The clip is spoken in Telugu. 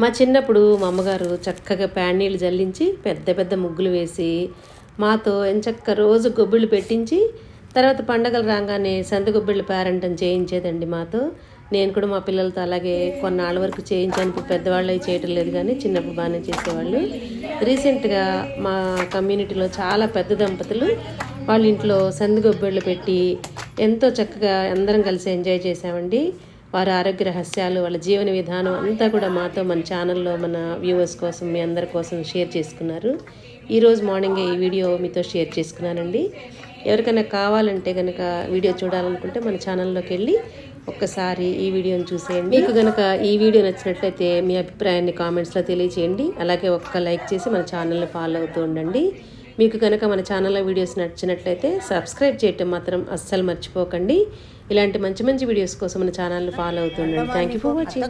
మా చిన్నప్పుడు మా అమ్మగారు చక్కగా ప్యాన్ నీళ్ళు జల్లించి పెద్ద పెద్ద ముగ్గులు వేసి మాతో ఎంచక్క రోజు గొబ్బిళ్ళు పెట్టించి తర్వాత పండగలు రాగానే సంత గొబ్బిళ్ళు పేరంటం చేయించేదండి మాతో. నేను కూడా మా పిల్లలతో అలాగే కొన్నాళ్ళ వరకు చేయించాను. ఇప్పుడు పెద్దవాళ్ళు అవి చేయటం లేదు కానీ చిన్నప్పుడు బాగానే చేసేవాళ్ళు. రీసెంట్గా మా కమ్యూనిటీలో చాలా పెద్ద దంపతులు వాళ్ళ ఇంట్లో సంది గొబ్బిళ్ళు పెట్టి ఎంతో చక్కగా అందరం కలిసి ఎంజాయ్ చేసామండి వారి ఆరోగ్య రహస్యాలు వాళ్ళ జీవన విధానం అంతా కూడా మాతో మన ఛానల్లో మన వ్యూవర్స్ కోసం మీ అందరి కోసం షేర్ చేసుకున్నారు. ఈరోజు మార్నింగే ఈ వీడియో మీతో షేర్ చేసుకున్నానండి. ఎవరికైనా కావాలంటే కనుక వీడియో చూడాలనుకుంటే మన ఛానల్లోకి వెళ్ళి ఒక్కసారి ఈ వీడియోని చూసేయండి. మీకు కనుక ఈ వీడియో నచ్చినట్లయితే మీ అభిప్రాయాన్ని కామెంట్స్లో తెలియచేయండి. అలాగే ఒక్క లైక్ చేసి మన ఛానల్ని ఫాలో అవుతూ ఉండండి. మీకు కనుక మన ఛానల్లో వీడియోస్ నచ్చినట్లయితే సబ్స్క్రైబ్ చేయటం మాత్రం అస్సలు మర్చిపోకండి. ఇలాంటి మంచి మంచి వీడియోస్ కోసం మన ఛానల్ని follow అవుతుండండి. Thank you for watching